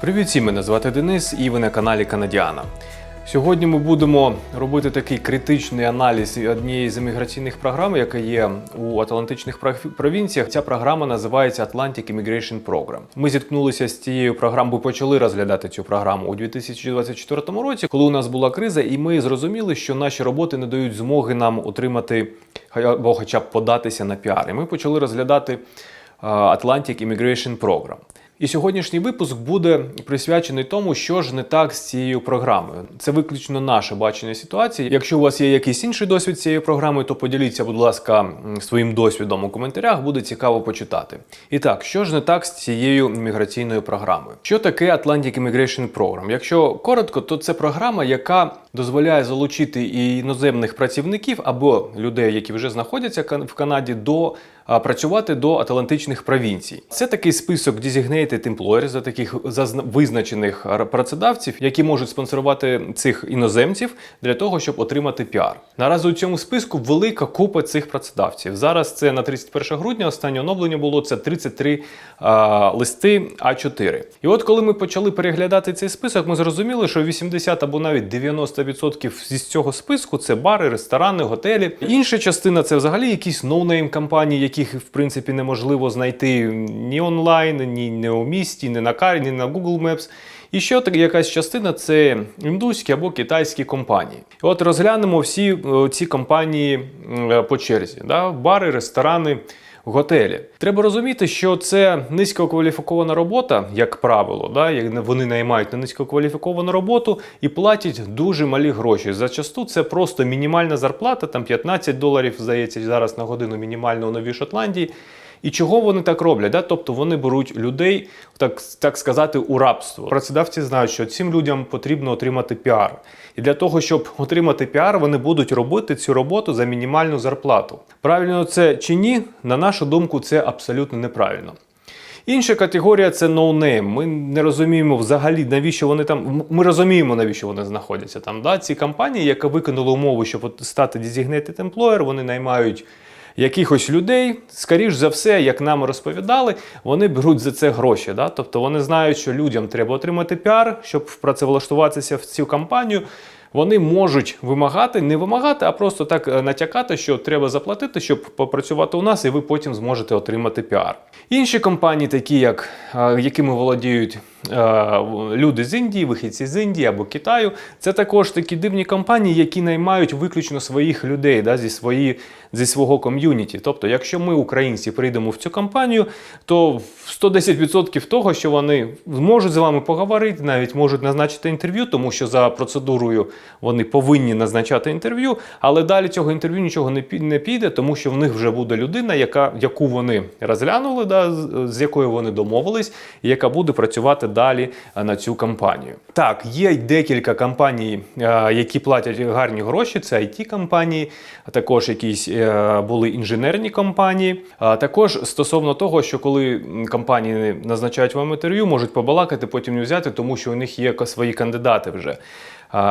Привіт всім, мене звати Денис і ви на каналі Канадіана. Сьогодні ми будемо робити такий критичний аналіз однієї з імміграційних програм, яка є у Атлантичних провінціях. Ця програма називається Atlantic Immigration Program. Ми зіткнулися з цією програмою, почали розглядати цю програму у 2024 році, коли у нас була криза, і ми зрозуміли, що наші роботи не дають змоги нам отримати або хоча б податися на піар. І ми почали розглядати е, Atlantic Immigration Program. І сьогоднішній випуск буде присвячений тому, що ж не так з цією програмою. Це виключно наше бачення ситуації. Якщо у вас є якийсь інший досвід цієї програми, то поділіться, будь ласка, своїм досвідом у коментарях, буде цікаво почитати. І так, що ж не так з цією міграційною програмою? Що таке Atlantic Immigration Program? Якщо коротко, то це програма, яка дозволяє залучити і іноземних працівників або людей, які вже знаходяться в Канаді, до працювати до атлантичних провінцій. Це такий список designated employers, за таких зазна- визначених працедавців, які можуть спонсорувати цих іноземців для того, щоб отримати піар. Наразі у цьому списку велика купа цих працедавців. Зараз це на 31 грудня. Останнє оновлення було це 33 а, листи А4. І от коли ми почали переглядати цей список, ми зрозуміли, що 80 або навіть 90% зі цього списку це бари, ресторани, готелі. Інша частина це взагалі якісь ноунейм компанії, яких в принципі неможливо знайти ні онлайн, ні не у місті, ні на карі, ні на Google Maps. І ще якась частина це індуські або китайські компанії. От розглянемо всі е, ці компанії по черзі: да? бари, ресторани. Готелі треба розуміти, що це низькокваліфікована робота, як правило, да? як вони наймають на низькокваліфіковану роботу і платять дуже малі гроші. Зачасту це просто мінімальна зарплата, там 15 доларів, здається, зараз на годину мінімально у Новій Шотландії. І чого вони так роблять? Да? Тобто вони беруть людей, так, так сказати, у рабство. Працедавці знають, що цим людям потрібно отримати піар. І для того, щоб отримати піар, вони будуть робити цю роботу за мінімальну зарплату. Правильно це чи ні? На нашу думку, це абсолютно неправильно. Інша категорія це ноунейм. Ми не розуміємо взагалі, навіщо вони там. Ми розуміємо, навіщо вони знаходяться там. Да? Ці компанії, які виконали умову, щоб стати designated employer, вони наймають якихось людей. Скоріш за все, як нам розповідали, вони беруть за це гроші. Да? Тобто вони знають, що людям треба отримати піар, щоб працевлаштуватися в цю компанію. Вони можуть вимагати, не вимагати, а просто так е, натякати, що треба заплатити, щоб попрацювати у нас, і ви потім зможете отримати піар. Інші компанії, такі як е, якими володіють люди з Індії, вихідці з Індії або Китаю, це також такі дивні компанії, які наймають виключно своїх людей да, зі, свої, зі свого ком'юніті. Тобто, якщо ми, українці, прийдемо в цю компанію, то 110% того, що вони зможуть з вами поговорити, навіть можуть назначити інтерв'ю, тому що за процедурою вони повинні назначати інтерв'ю, але далі цього інтерв'ю нічого не піде, тому що в них вже буде людина, яка, яку вони розглянули, да, з якою вони домовились, і яка буде працювати далі е, на цю компанію. Так, є декілька компаній, е, які платять гарні гроші. Це it компанії, також якісь е, були інженерні компанії. А також стосовно того, що коли компанії назначають вам інтерв'ю, можуть побалакати, потім не взяти, тому що у них є свої кандидати вже.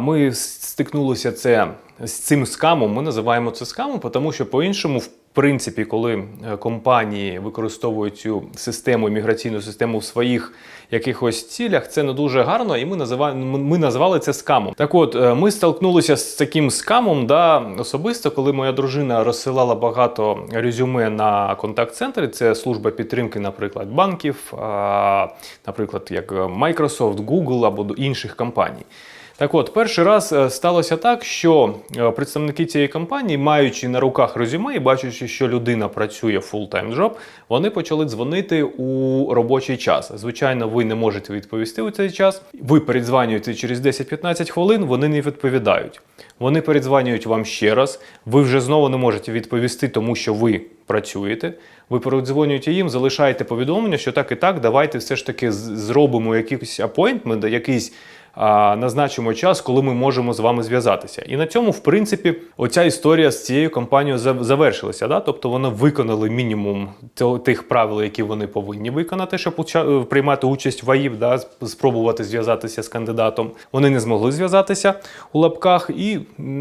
Ми стикнулися це з цим скамом. Ми називаємо це скамом, тому що по-іншому, в принципі, коли е, компанії використовують цю систему, міграційну систему в своїх якихось цілях, це не дуже гарно, і ми називаємо ми- назвали це скамом. Так от, е, ми столкнулися з таким скамом, да, особисто, коли моя дружина розсилала багато резюме на контакт-центри. Це служба підтримки, наприклад, банків, наприклад, як Microsoft, Google або інших компаній. Так от, перший раз е, сталося так, що е, представники цієї компанії, маючи на руках резюме і бачачи, що людина працює full-time job, вони почали дзвонити у робочий час. Звичайно, ви не можете відповісти у цей час. Ви передзванюєте через 10-15 хвилин, вони не відповідають. Вони передзванюють вам ще раз. Ви вже знову не можете відповісти, тому що ви працюєте. Ви передзвонюєте їм, залишаєте повідомлення, що так і так, давайте все ж таки зробимо якийсь апойнтмент, якийсь назначимо час, коли ми можемо з вами зв'язатися. І на цьому, в принципі, оця історія з цією компанією завершилася. Да? Тобто вони виконали мінімум тих правил, які вони повинні виконати, щоб е, приймати участь в АІП, да? спробувати зв'язатися з кандидатом. Вони не змогли зв'язатися у лапках, і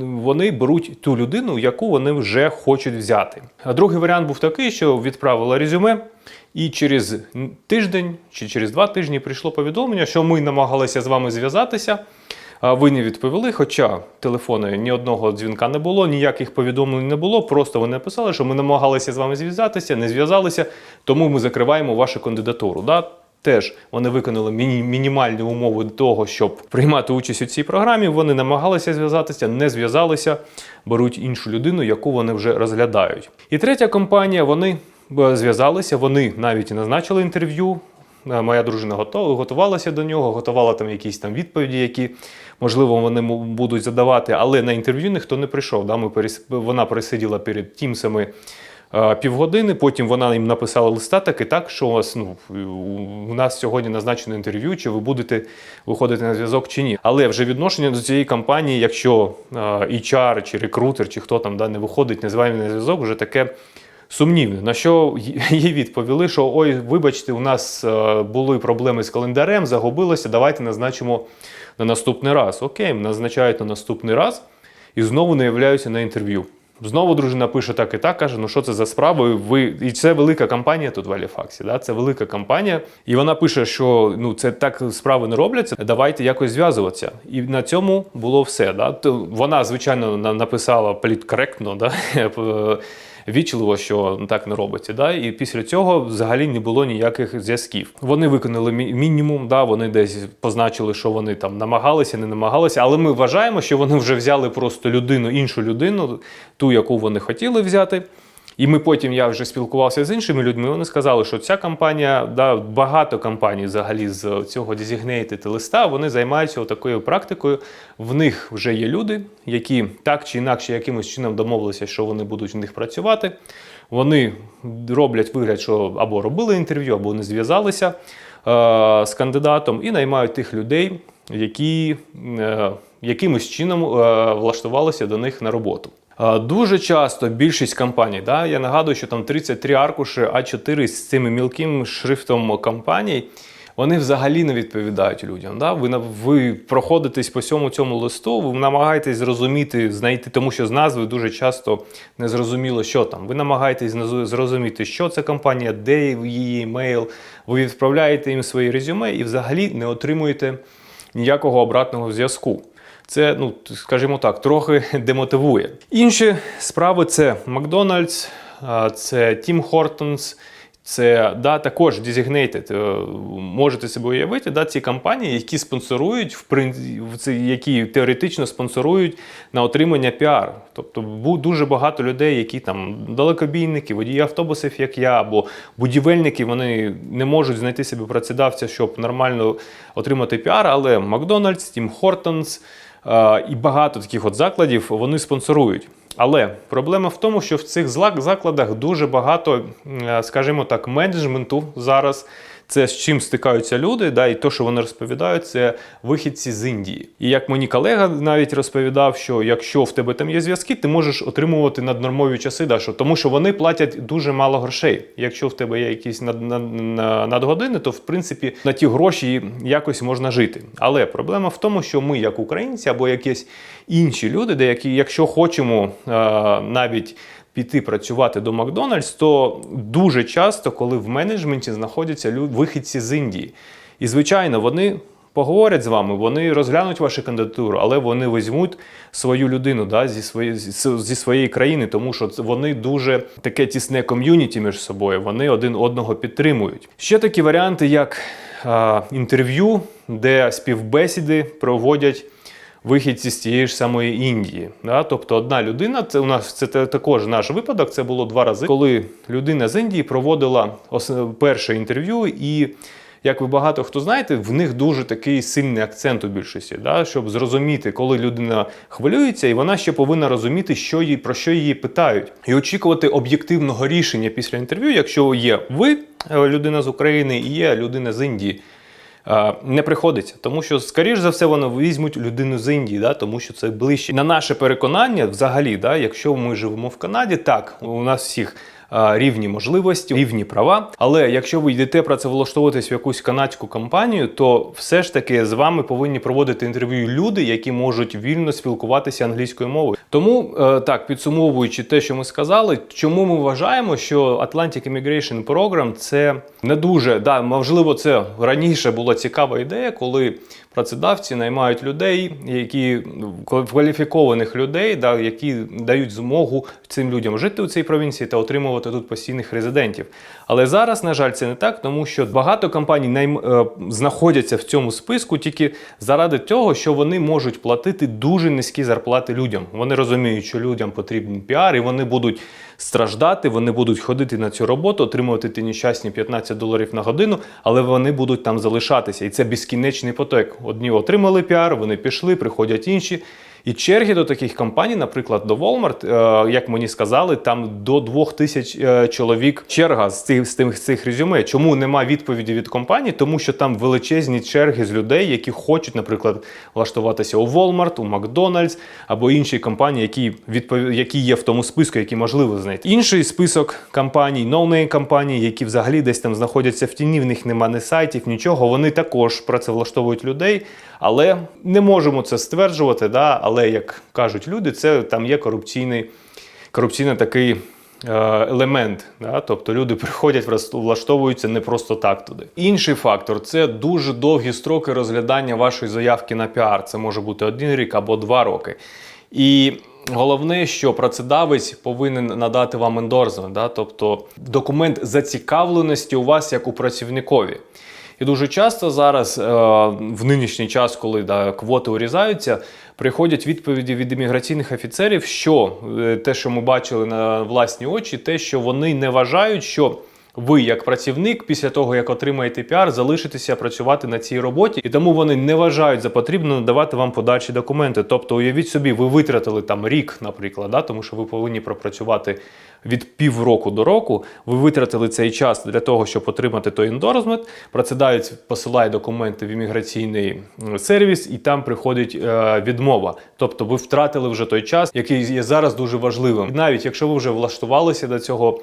вони беруть ту людину, яку вони вже хочуть взяти. А другий варіант був такий, що відправила резюме. І через тиждень чи через два тижні прийшло повідомлення, що ми намагалися з вами зв'язатися. Ви не відповіли, хоча телефони ні одного дзвінка не було, ніяких повідомлень не було. Просто вони написали, що ми намагалися з вами зв'язатися, не зв'язалися, тому ми закриваємо вашу кандидатуру. Да? Теж вони виконали міні- мінімальні умови того, щоб приймати участь у цій програмі. Вони намагалися зв'язатися, не зв'язалися, беруть іншу людину, яку вони вже розглядають. І третя компанія, вони зв'язалися, вони навіть і назначили інтерв'ю. Е, Моя дружина готувалася до нього, готувала там якісь там відповіді, які можливо вони будуть задавати, але на інтерв'ю ніхто не прийшов. Да? Ми перес... Вона пересиділа перед тімсами е, півгодини. Потім вона їм написала листа таки так, що у вас ну у нас сьогодні назначено інтерв'ю, чи ви будете виходити на зв'язок чи ні. Але вже відношення до цієї компанії, якщо е, HR чи рекрутер, чи хто там да, не виходить, не з на зв'язок, вже таке. Сумнівне, на що їй відповіли, що ой, вибачте, у нас е, були проблеми з календарем, загубилося, давайте назначимо на наступний раз. Окей, назначають на наступний раз і знову не являються на інтерв'ю. Знову дружина пише так і так, каже: ну що це за справа? Ви і це велика компанія тут в Аліфаксі. Да? Це велика компанія. І вона пише, що ну це так справи не робляться. Давайте якось зв'язуватися. І на цьому було все. Да? То вона, звичайно, написала політкоректно, да? вічливо, що так не робиться. Да? І після цього взагалі не було ніяких зв'язків. Вони виконали мінімум, да? вони десь позначили, що вони там намагалися, не намагалися, але ми вважаємо, що вони вже взяли просто людину, іншу людину, ту, яку вони хотіли взяти. І ми потім я вже спілкувався з іншими людьми. Вони сказали, що ця компанія, да, багато компаній взагалі з цього designated листа, вони займаються такою практикою. В них вже є люди, які так чи інакше якимось чином домовилися, що вони будуть в них працювати. Вони роблять вигляд, що або робили інтерв'ю, або не зв'язалися е, з кандидатом, і наймають тих людей, які е, якимось чином е, влаштувалися до них на роботу. Е, Дуже часто більшість компаній, да, я нагадую, що там 33 аркуші А4 з цим мілким шрифтом компаній, вони взагалі не відповідають людям. Да? Ви, ви проходитесь по всьому цьому листу, ви намагаєтесь зрозуміти, знайти, тому що з назви дуже часто не зрозуміло, що там. Ви намагаєтесь зрозуміти, що це компанія, де її емейл, ви відправляєте їм свої резюме і взагалі не отримуєте ніякого обратного зв'язку. Це, ну скажімо так, трохи демотивує. Інші справи це Макдональдс, це Тім Хортонс. Це да, також designated. Е, Можете собі уявити, да, ці компанії, які спонсорують, які теоретично спонсорують на отримання піар. Тобто дуже багато людей, які там далекобійники, водії автобусів, як я, або будівельники, вони не можуть знайти собі працедавця, щоб нормально отримати піар, але Макдональдс, Тім Хортонс і багато таких от закладів вони спонсорують. Але проблема в тому, що в цих закладах дуже багато, е, скажімо так, менеджменту зараз. Це з чим стикаються люди, да, і то, що вони розповідають, це вихідці з Індії. І як мені колега навіть розповідав, що якщо в тебе там є зв'язки, ти можеш отримувати наднормові часи, да, що, тому що вони платять дуже мало грошей. Якщо в тебе є якісь над, над, на- надгодини, то в принципі на ті гроші якось можна жити. Але проблема в тому, що ми, як українці або якісь інші люди, деякі, якщо хочемо навіть піти працювати до Макдональдс, то дуже часто, коли в менеджменті знаходяться вихідці з Індії. І, звичайно, вони поговорять з вами, вони розглянуть вашу кандидатуру, але вони візьмуть свою людину да, зі, своєї, зі своєї країни, тому що вони дуже таке тісне ком'юніті між собою, вони один одного підтримують. Ще такі варіанти, як е, інтерв'ю, де співбесіди проводять вихідці з тієї ж самої Індії. Да? Тобто одна людина, це у нас це також наш випадок. Це було два рази, коли людина з Індії проводила перше інтерв'ю, і як ви багато хто знаєте, в них дуже такий сильний акцент у більшості, да? щоб зрозуміти, коли людина хвилюється, і вона ще повинна розуміти, що їй про що її питають, і очікувати об'єктивного рішення після інтерв'ю, якщо є ви, е, людина з України, і є людина з Індії. Е, не приходиться, тому що, скоріш за все, вони візьмуть людину з Індії, да, тому що це ближче. На наше переконання, взагалі, да, якщо ми живемо в Канаді, так у нас всіх. Рівні можливості, рівні права. Але якщо ви йдете працевлаштовуватись в якусь канадську компанію, то все ж таки з вами повинні проводити інтерв'ю люди, які можуть вільно спілкуватися англійською мовою. Тому е, так підсумовуючи те, що ми сказали, чому ми вважаємо, що Atlantic Immigration Program це не дуже да, можливо, це раніше була цікава ідея, коли працедавці наймають людей, які кваліфікованих людей, да, які дають змогу цим людям жити у цій провінції та отримувати тут постійних резидентів. Але зараз, на жаль, це не так, тому що багато компаній найм, е, знаходяться в цьому списку тільки заради того, що вони можуть платити дуже низькі зарплати людям. Вони розуміють, що людям потрібен піар, і вони будуть страждати, вони будуть ходити на цю роботу, отримувати ті нещасні 15 доларів на годину, але вони будуть там залишатися. І це безкінечний поток. Одні отримали піар, вони пішли, приходять інші. І черги до таких компаній, наприклад, до Walmart, е, як мені сказали, там до двох тисяч е, чоловік черга з цих, з тих, з цих резюме. Чому нема відповіді від компаній? Тому що там величезні черги з людей, які хочуть, наприклад, влаштуватися у Walmart, у Макдональдс або інші компанії, які відпов... які є в тому списку, які можливо знайти. Інший список компаній, no-name компаній, які взагалі десь там знаходяться в тіні, в них немає ні сайтів, нічого. Вони також працевлаштовують людей, але не можемо це стверджувати. Да? Але як кажуть люди, це там є корупційний, корупційний такий е, елемент. Да? Тобто люди приходять, влаштовуються не просто так туди. Інший фактор це дуже довгі строки розглядання вашої заявки на піар. Це може бути один рік або два роки. І головне, що працедавець повинен надати вам ендорсмент, да? тобто документ зацікавленості у вас як у працівникові. І дуже часто зараз, е, в нинішній час, коли да, квоти урізаються, приходять відповіді від імміграційних офіцерів, що е, те, що ми бачили на власні очі, те, що вони не вважають, що ви, як працівник, після того як отримаєте піар, залишитеся працювати на цій роботі, і тому вони не вважають за потрібно надавати вам подальші документи. Тобто, уявіть собі, ви витратили там рік, наприклад, да, тому що ви повинні пропрацювати від півроку до року. Ви витратили цей час для того, щоб отримати той ендорсмент. Працедавець посилає документи в імміграційний сервіс, і там приходить е, відмова. Тобто, ви втратили вже той час, який є зараз дуже важливим. Навіть якщо ви вже влаштувалися до цього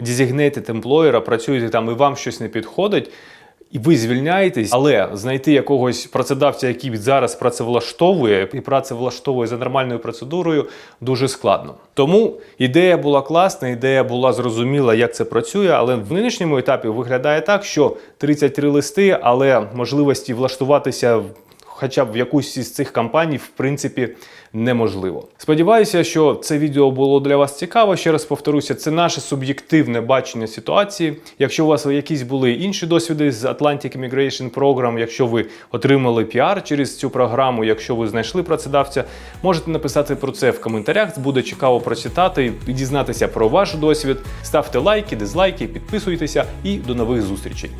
designated employer, працюєте там і вам щось не підходить. І ви звільняєтесь, але знайти якогось працедавця, який зараз працевлаштовує і працевлаштовує за нормальною процедурою, дуже складно. Тому ідея була класна, ідея була зрозуміла, як це працює. Але в нинішньому етапі виглядає так, що 33 листи, але можливості влаштуватися хоча б в якусь із цих компаній, в принципі, неможливо. Сподіваюся, що це відео було для вас цікаво. Ще раз повторюся, це наше суб'єктивне бачення ситуації. Якщо у вас якісь були інші досвіди з Atlantic Immigration Program, якщо ви отримали піар через цю програму, якщо ви знайшли працедавця, можете написати про це в коментарях. Буде цікаво прочитати і дізнатися про ваш досвід. Ставте лайки, дизлайки, підписуйтеся і до нових зустрічей.